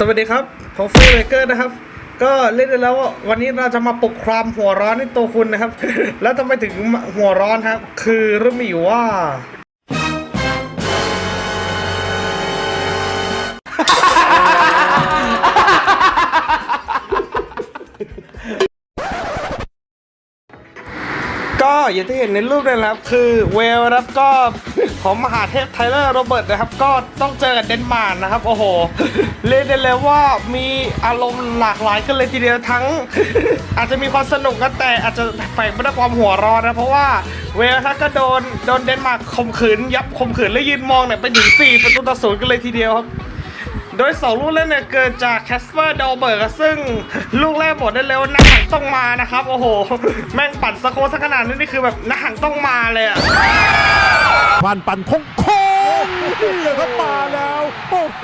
สวัสดีครับผมฟูเบเกอร์นะครับ ก็เล่นได้แล้วว่าวันนี้เราจะมาปลุกความหัวร้อนในตัวคุณนะครับ แล้วทำไมถึงหัวร้อนครับ คือเรื่องมีอยู่ว่า อย่างที่เห็นในรูปนะครับ คือเวลนะครับก็ของมหาเทพไทเลอร์โรเบิร์ตนะครับ ก็ต้องเจอกับเดนมาร์กนะครับ โอ้โห เรียกได้เลยว่ามีอารมณ์หลากหลายกันเลยทีเดียวทั้ง อาจจะมีความสนุกกันแต่อาจจะแฝงไปด้วยความหัวร้อนนะ เพราะว่าเวลถ้าก็โดนโดนเดนมาร์กข่มขืนยับข่มขืนและยืนมองเนี่ยไปถึง4ประตูต่อศูนย์กันเลยทีเดียวครับ โดยสองลูกเล่นเนี่ยเกิดจากแคสเปอร์ดอลเบิร์กซึ่งลูกแรกบอกได้เลยว่านักหังต้องมานะครับ โอ้โห แม่งปั่นสโคสักขนาดนี้นี่คือแบบนักหังต้องมาเลยอะผ่านปั่นโค้งโค้งนี่เลยครับมาแล้วโอ้โห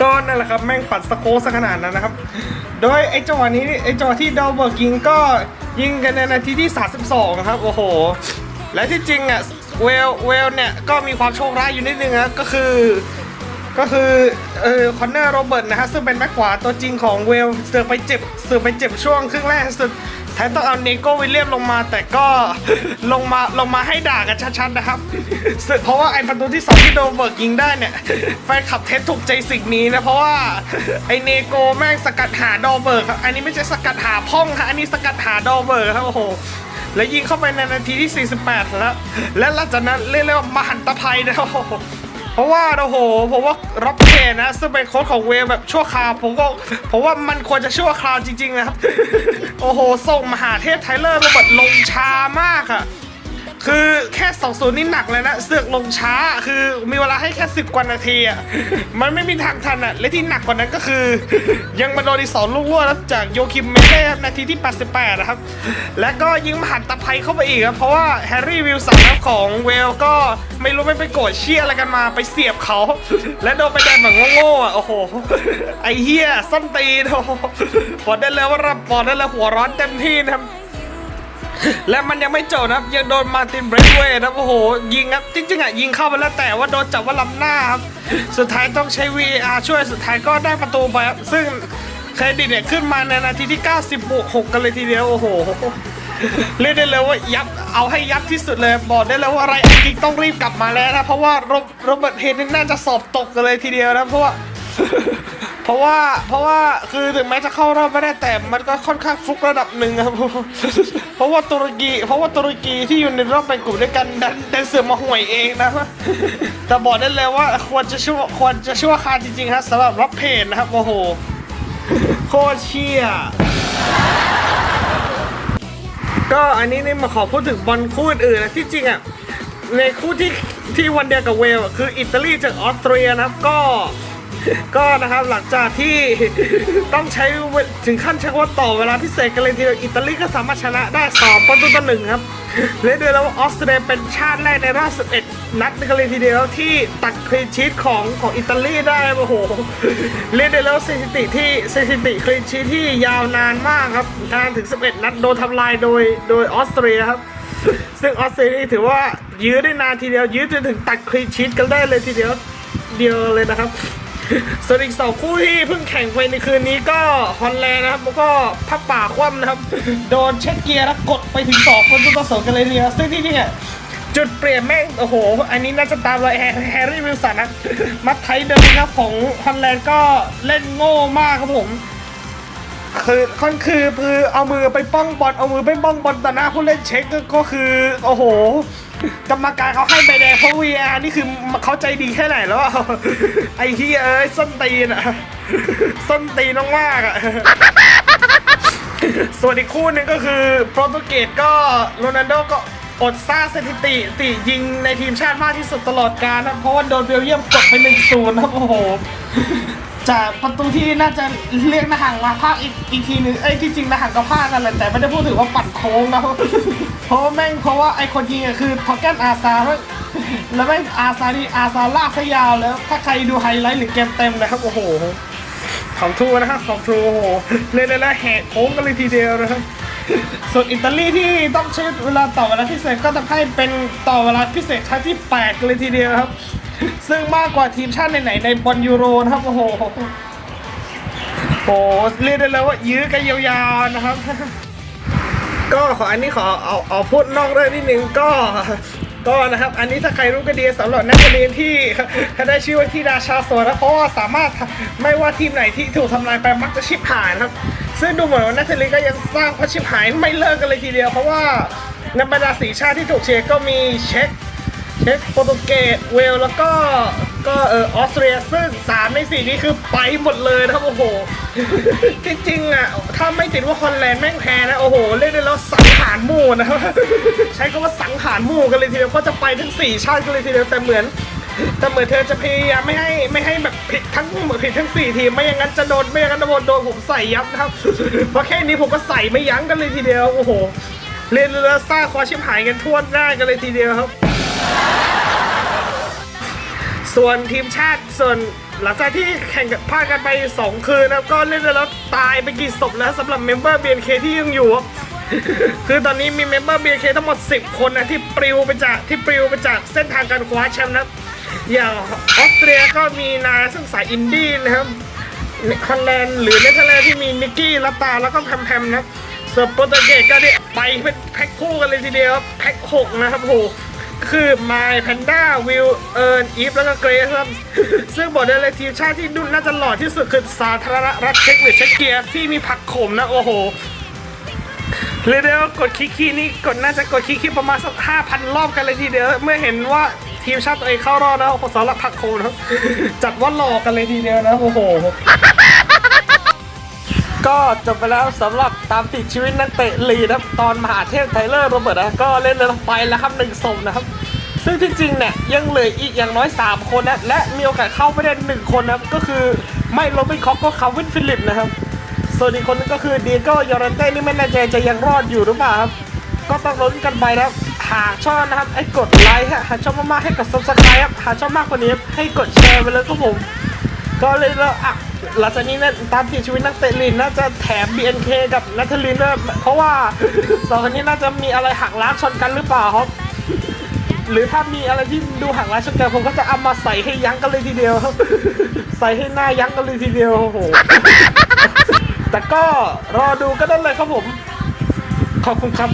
ก็นั่นแหละครับแม่งปั่นสโคสักขนาดนั้นนะครับ โดยไอ้จังหวะนี้ไอ้จังหวะที่ดอลเบิร์กยิงก็ยิงกันในนาทีที่ 32 ครับ โอ้โห และที่จริงอะเวลเวลเนี่ยก็มีความโชคร้ายอยู่นิดนึงนะก็คือ ก็คือเออคอนเนอร์โรเบิร์ตนะฮะซึ่งเป็นแบ็คขวาตัวจริงของเวลเสือไปเจ็บเสือไปเจ็บช่วงครึ่งแรกสุดแทนต้องเอาเนโกวิลเลียมลงมาแต่ก็ลงมาลงมาให้ด่ากันชัดๆนะครับเพราะว่าไอ้ประตูที่สองที่โดเบิร์กยิงได้เนี่ยแฟนขับเทสถูกใจสิ่งนี้นะเพราะว่าไอ้เนโกแม่งสกัดหาดอเบิร์กครับอันนี้ไม่ใช่สกัดหาพ่องครับอันนี้สกัดหาดอเบิร์กครับโอ้โหแล้วยิงเข้าไปในนาทีที่ 48 แล้ว และหลังจากนั้นเรียกว่า มหันตภัยนะโอ้โห เพราะว่าโอ้โหผมว่าร็อบเคนนะซึ่งเป็นโค้ชของเวลแบบชั่วคราวผมก็ผมว่ามันควรจะชั่วคราวจริงๆนะครับ โอ้โหส่งมหาเทพไทเลอร์โรเบิร์ตลงช้ามากอะ คือแค่2 0นี่หนักเลยนะ เสือกลงช้าคือมีเวลาให้แค่10กว่านาทีอะมันไม่มีทางทันอะ และที่หนักกว่านั้นก็คือ ยังมาโดนอีกสองลูกรวดแล้วจากโยคิมเมเล่ครับนาทีที่ 88 นะครับ และก็ยิงมหันตภัยเข้าไปอีกครับ เพราะว่าแฮร์รี่วิลสันครับของเวลก็ไม่รู้ไม่ไปโกรธเชี่ยอะไรกันมาไปเสียบเขา และโดนไปแดงแบบโง่ๆอะโอ้โหไอเฮียส้นตีนโอ้โหบอกได้เลยว่ารับบอกได้เลยหัวร้อนเต็มที่นะครับ และมันยังไม่จบนะครับยังโดนมาตินเบรดเวย์นะครับโอ้โหยิงครับจริงๆอะยิงเข้าไปแล้วแต่ว่าโดนจับว่าล้ำหน้าครับสุดท้ายต้องใช้ VAR ช่วยสุดท้ายก็ได้ประตูไปครับซึ่งเครดิตเนี่ยขึ้นมาในนาทีที่90บวก6กันเลยทีเดียวโอ้โหเรียกได้เลยว่ายับเอาให้ยับที่สุดเลยบอกได้เลยว่าอะไรอันกิกต้องรีบกลับมาแล้วนะเพราะว่าโรโรเบิร์ตเฮนนี่น่าจะสอบตกกันเลยทีเดียวนะเพราะว่า ราะว่าเพราะว่าคือถึงแม้จะเข้ารอบไม่ได้แต่มันก็ค่อนข้างฟุกระดับหนึ่งครับเพราะว่าตุรกีเพราะว่าตุรกีที่อยู่ในรอบเป็นกลุ่มด้วยกันดันดันเสือมาห่วยเองนะแต่บอกได้เลยว่าควรจะชั่วควรจะชั่วคราจริงๆครับสำหรับรับเพจนะครับโอ้โหโคตรเชี่ยก็อันนี้นี่มาขอพูดถึงบอลคู่อื่นนะที่จริงอะในคู่ที่ที่วันเดียวกับเวลอะคืออิตาลีจากออสเตรียนะครับก็ ก็นะครับหลังจากที่ต้องใช้ถึงขั้นใช้ว่าต่อเวลาพิเศษกันเลยทีเดียวอิตาลีก็สามารถชนะได้2ประตูต่อหนึ่งครับเรียกได้แล้วออสเตรียเป็นชาติแรกในรอบ11นัดกันเลยทีเดียวที่ตัดคลีนชีตของของอิตาลีได้โอ้โหเรียกได้แล้วสถิติที่สถิติคลีนชีตที่ยาวนานมากครับนานถึง 11 นัดโดนทำลายโดยโดยออสเตรียครับซึ่งออสเตรเลียถือว่ายื้อได้นานทีเดียวยื้อจนถึงตัดคลีนชีตกันได้เลยทีเดียวเดียวเลยนะครับ ส่วนอีกสองคู่ที่เพิ่งแข่งไปในคืนนี้ก็ฮอลแลนด์นะครับแล้วก็พับป่าคว่ำนะครับ โดนเช็คเกียร์แล้วกดไปถึง2คนต่อสองกันเลยเดียวซึ่งที่นี่จุดเปลี่ยนแม่ง โอ้โห อันนี้น่าจะตามรอยแฮร์รี่วิลสันนะมัดไทยเดิมนะครับของฮอลแลนด์ก็เล่นโง่มากครับผมคือค่อนคือคือเอามือไปป้องบอลเอามือไปป้องบอลแต่หน้าผู้เล่นเช็คก็คือ โอ้โห กรรมการเขาให้ใบแดงเพราะ VR นี่คือเขาใจดีแค่ไหนแล้วไอ้เฮียเอ้ยส้นตีนอะส้นตีนมากๆอะส่วนอีกคู่หนึ่งก็คือโปรตุเกสก็โรนัลโดก็อดสร้าสถิติติยิงในทีมชาติมากที่สุดตลอดกาลนะเพราะว่าโดนเบลเยียมกดไปหนึ่งศูนย์ครับโอ้โห จากประตูที่น่าจะเรียกนาหังมาภาคอีกอีกทีหนึงเอ้ยที่จริงนาหังก็ภาคนั่นแหละแต่ไม่ได้พูดถึงว่าปัดโค้งนะเพราะแม่งเพราะว่าไอคนยิงอะคือทอแกนอาซาแล้วแล้วแม่งอาซานี่อาซาลากซะยาวแล้ว ถ้าใครดูไฮไลท์หรือเกมเต็มนะครับโอ้โหของทูนะครับของทูโอ้โหเล่นแล้วแหกโค้งกันเลยทีเดียวนะครับส่วนอิตาลีที่ต้องใช้เวลาต่อเวลาพิเศษก็ทำให้เป็นต่อเวลาพิเศษครั้งที่8กันเลยทีเดียวครับ ซึ่งมากกว่าทีมชาติไหนๆในบอลยูโรนะครับ โอ้โหโอ้โหเรียกได้เลยว่ายื้อกันยาวๆนะครับ ก็ขออันนี้ขอเอาเอาพูดนอกเรื่องนิดนึงก็ก็นะครับ อันนี้ถ้าใครรู้ก็ดีสำหรับนักเรียนที่ได้ชื่อว่าที่ราชาโซนนะเพราะว่าสามารถไม่ว่าทีมไหนที่ถูกทำลายไปมักจะชิบหายนะครับ ซึ่งดูเหมือนว่านักเรียนก็ยังสร้างพระชิบหายไม่เลิกกันเลยทีเดียว เพราะว่าในบรรดาสีชาติที่ถูกเชียร์ก็มีเช็ก เช็กโปรตุเกสเวลแล้วก็ก็เออออสเตรียซึ่งสามในสี่นี้คือไปหมดเลยนะครับโอ้โหจริงๆอะถ้าไม่ติดว่าฮอลแลนด์แม่งแพ้นะโอ้โหเล่นได้แล้วสังหารหมู่นะครับใช้คำว่าสังหารหมู่กันเลยทีเดียวเพราะจะไปทั้งสี่ชาติกันเลยทีเดียวแต่เหมือนแต่เหมือนเธอจะพยายามไม่ให้ไม่ให้แบบผิดทั้งผิดทั้งสี่ทีมไม่อย่างนั้นจะโดนไม่อย่างนั้นจะโดนโดนผมใส่ยับนะครับเพราะแค่นี้ผมก็ใส่ไม่ยั้งกันเลยทีเดียวโอ้โหเรียนเรือซ่าคอชิมหายกันทั่วหน้ากันเลยทีเดียวครับ ส่วนทีมชาติส่วนหลังจากที่แข่งกันพลาดกันไป 2 คืนนะครับก็เล่นแล้วตายไปกี่ศพแล้วสำหรับเมมเบอร์ BNK ที่ยังอยู่ คือตอนนี้มีเมมเบอร์ BNK ทั้งหมด 10 คนนะที่ปลิวไปจากที่ปลิวไปจากเส้นทางการคว้าแชมป์นะอย่างออสเตรียก็มีนาซึ่งสายอินดี้นะครับฮอลแลนด์หรือเนเธอร์แลนด์ที่มีนิกกี้ลัตตาแล้วก็แพมแพมนะส่วนโปรตุเกสก็เนี่ยไปเป็นแพ็คคู่กันเลยทีเดียวแพ็คหกนะครับโห คือไมแพนด้าวิลเอิร์นอีฟแล้วก็เกรซครับ ซึ่งบอกได้เลยทีมชาติที่ดุนน่าจะหล่อที่สุดคือสาธารณรัฐเช็กหรือเช็กเกียที่มีผักขมนะ โอ้โหเรียกได้ว่ากดคลิกคีนี่กดน่าจะกดคลิกคีประมาณสักห้าพันรอบกันเลยทีเดียว เมื่อเห็นว่าทีมชาติตัวเองเข้ารอบนะสำหรับผักโขมนะครับจัดว่าหล่อกันเลยทีเดียวนะ โอ้โห ก็จบไปแล้วสำหรับตามติดชีวิตนักเตะลีนะครับตอนมหาเทพไทเลอร์โรเบิร์ตนะก็เล่นเลยไปแล้วครับหนึ่งศพนะครับ ซึ่งที่จริงเนี่ยยังเหลืออีกอย่างน้อย 3 คนนะและมีโอกาสเข้าไม่ได้หนึ่งคนนะครับก็คือไม่โรบินคอกก็คาวินฟิลิปนะครับส่วนอีกคนนึงก็คือดีโก้ยอร์เต้นี่ไม่แน่ใจจะยังรอดอยู่หรือเปล่าครับก็ต้องลุ้นกันไปนะครับหากชอบนะครับให้กดไลค์ฮะหากชอบมากๆให้กด subscribe ครับหากชอบมากกว่านี้ให้กดแชร์ไปเลยครับผม ก็เลยแล้วอะหลังจากนี้เนี่ยตามติดชีวิตนักเตะลีนน่าจะแถม BNK กับนัทลินด้วยเพราะว่าสองคนนี้น่าจะมีอะไรหักล้างชนกันหรือเปล่าครับ หรือถ้ามีอะไรที่ดูหักล้างชนกันผมก็จะเอามาใส่ให้ยั้งกันเลยทีเดียวครับใส่ให้หน้ายั้งกันเลยทีเดียวโอ้โหแต่ก็รอดูก็ได้เลยครับผม ขอบคุณครับ